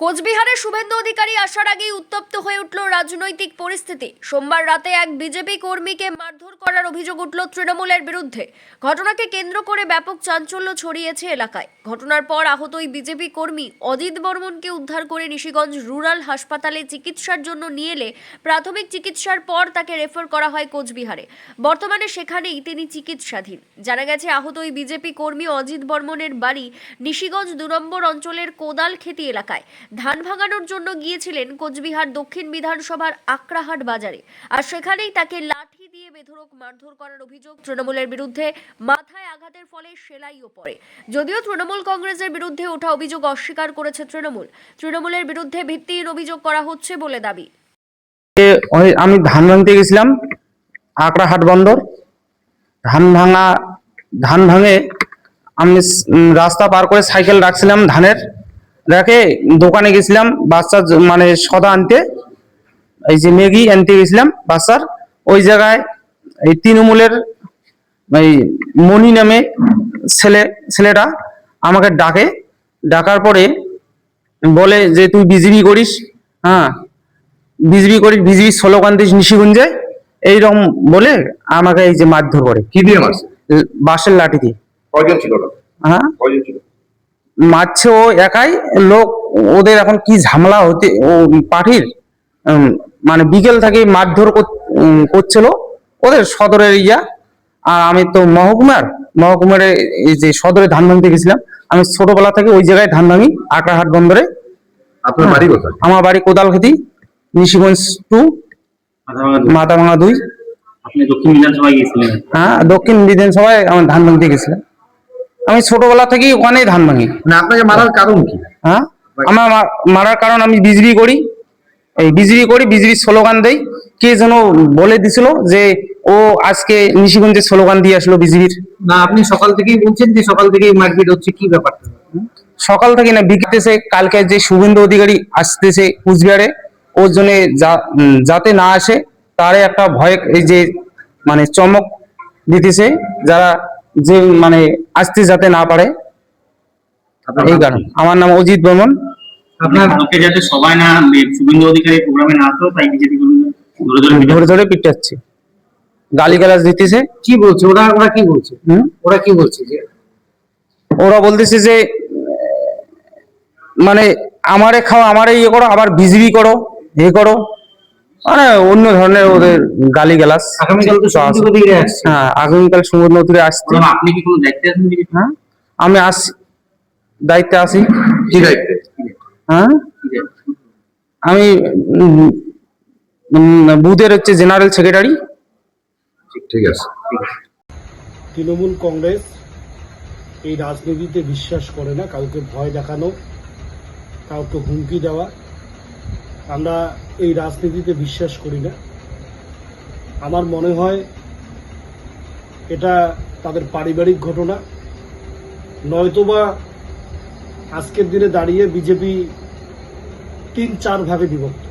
কোচবিহারে শুভেন্দু অধিকারী আসার আগেই উত্তপ্ত হয়ে উঠল রাজনৈতিক পরিস্থিতি। সোমবার রাতে এক বিজেপি কর্মীকে মারধর করার অভিযোগ উঠল তৃণমূলের বিরুদ্ধে। ঘটনাকে কেন্দ্র করে ব্যাপক চাঞ্চল্য ছড়িয়েছে এলাকায়। ঘটনার পর আহত ওই বিজেপি কর্মী অজিত বর্মনকে উদ্ধার করে নিশিগঞ্জ রুরাল হাসপাতালে চিকিৎসার জন্য নিয়ে এলে প্রাথমিক চিকিৎসার পর তাকে রেফার করা হয় কোচবিহারে। বর্তমানে সেখানেই তিনি চিকিৎসাধীন। জানা গেছে আহত ওই বিজেপি কর্মী অজিত বর্মনের বাড়ি নিশিগঞ্জ দু নম্বর অঞ্চলের কোদাল খেতি এলাকায়। ধান ভাঙানোর জন্য গিয়েছিলেন কোচবিহার দক্ষিণ বিধানসভার আকরাহাট বাজারে। আর সেখানেই তাকে লাঠি দিয়ে বেধড়ক মারধর করার অভিযোগ তৃণমূলের বিরুদ্ধে। মাথায় আঘাতের ফলে সেলাইও পড়ে। যদিও তৃণমূল কংগ্রেসের বিরুদ্ধে ওঠা অভিযোগ অস্বীকার করেছে তৃণমূল, তৃণমূলের বিরুদ্ধে ভিত্তিহীন অভিযোগ করা হচ্ছে বলে দাবি। আমি ধান ভাঙতে গেছিলাম আকড়া হাট বন্দর। ধান ভাঙা, ধান ভাঙে আমি রাস্তা পার করে সাইকেল রাখছিলাম ধানের। রেখে দোকানে গেছিলাম বাচ্চার মানে সদা আনতে। এই যে ম্যাগি আনতে গেছিলাম বাচ্চার। ওই জায়গায় এই তৃণমূলের এই মণি নামে ছেলে ছেলেটা আমাকে ডাকে। ডাকার পরে বলে যে তুই বিজিবি করিস? হ্যাঁ। বিজবি করি বিজবি স্লোগান দিস নিশিগুঞ্জে। এইরকম বলে আমাকে এই যে মারধর করে। কি দিয়ে মারছে? বাঁশের লাঠি দিয়ে। কয়জন ছিল হ্যাঁ। কয়জন ছিল? মারছে ও একাই লোক ওদের এখন কি ঝামেলা হতে ও পার্টির মানে বিকেল থেকে মারধর কর- করছিল ওদের সদরের ইয়া। আর আমি তো মহকুমার মহকুমার এই যে সদরে ধান ভাঙতে গেছিলাম আমি ছোটবেলা থেকে ওই জায়গায় ধান ভাঙি আকারহাট বন্দরে। আপনার বাড়ি কোথায়? আমার বাড়ি কোদালখেতি নিশিগঞ্জ টু মাথাভাঙা দুই। আপনি দক্ষিণ বিধানসভায় গিয়েছিলেন? হ্যাঁ দক্ষিণ বিধানসভায় আমার ধান ভাঙতে গেছিলাম। আমি ছোটবেলা থেকেই ওখানেই ধান ভাঙি। না আপনাকে মারার কারণ কি? হ্যাঁ? আমার মারার কারণ আমি বিজবি করি। এই বিজবি করি বিজবি স্লোগান দেই। কে যেন বলে দিছিল যে ও আজকে নিশিগঞ্জে স্লোগান দিয়ে আসলো বিজবির না আপনি সকাল থেকেই বলছেন যে সকাল থেকেই মারপিট হচ্ছে কি ব্যাপার? সকাল থেকে না বিকেতেছে কালকে যে শুভেন্দু অধিকারী আসতেছে কুচবিহারে ওর জন্য যাতে না আসে তারে একটা ভয় এই যে মানে চমক দিতেছে যারা যে মানে আসতে যাতে না পারে এই কারণ। আমার নাম অজিত বর্মন। আপনার কালকে যাতে সবাই না শুভেন্দু অধিকারী প্রোগ্রামে না আসতো তাই বিজেপি ধরে ধরে পিটাচ্ছে। গালি গালাজ দিতেছে। কি বলছে? ওরা ওরা কি বলছে? ওরা কি বলছে যে ওরা বলতেছে যে মানে আমারে খাও আমারে ইয়ে করো আবার বিজবি করো এ করো। মানে অন্য ধরনের ওদের গালি গালাস আগামীকাল তো অধিকারী আসছে। হ্যাঁ আগামীকাল সমুদ্র নদীরে আসছে। আপনি কি কোনো দায়িত্বে আছেন বিজেপি হ্যাঁ আমি আসি দায়িত্বে আসি কি দায়িত্বে? হ্যাঁ? আমি বুথের হচ্ছে জেনারেল সেক্রেটারি। ঠিক আছে। তৃণমূল কংগ্রেস এই রাজনীতিতে বিশ্বাস করে না কাউকে ভয় দেখানো কাউকে হুমকি দেওয়া। আমরা এই রাজনীতিতে বিশ্বাস করি না। আমার মনে হয় এটা তাদের পারিবারিক ঘটনা। নয়তোবা আজকের দিনে দাঁড়িয়ে বিজেপি তিন চার ভাগে বিভক্ত।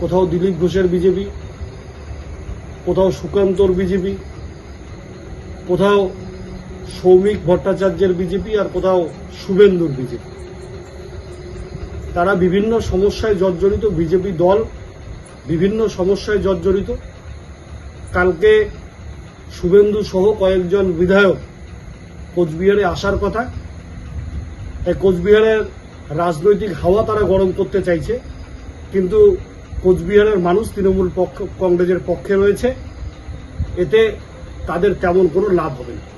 কোথাও দিলীপ ঘোষের বিজেপি, কোথাও সুকান্তর বিজেপি, কোথাও সৌমিক ভট্টাচার্যের বিজেপি আর কোথাও শুভেন্দুর বিজেপি। তারা বিভিন্ন সমস্যায় জর্জরিত, বিজেপি দল বিভিন্ন সমস্যায় জর্জরিত। কালকে শুভেন্দু সহ কয়েকজন বিধায়ক কোচবিহারে আসার কথা। কোচবিহারের রাজনৈতিক হাওয়া তারা গরম করতে চাইছে। কিন্তু কোচবিহারের মানুষ তৃণমূল পক্ষ, কংগ্রেসের পক্ষে রয়েছে। এতে তাদের তেমন কোনো লাভ হবে না।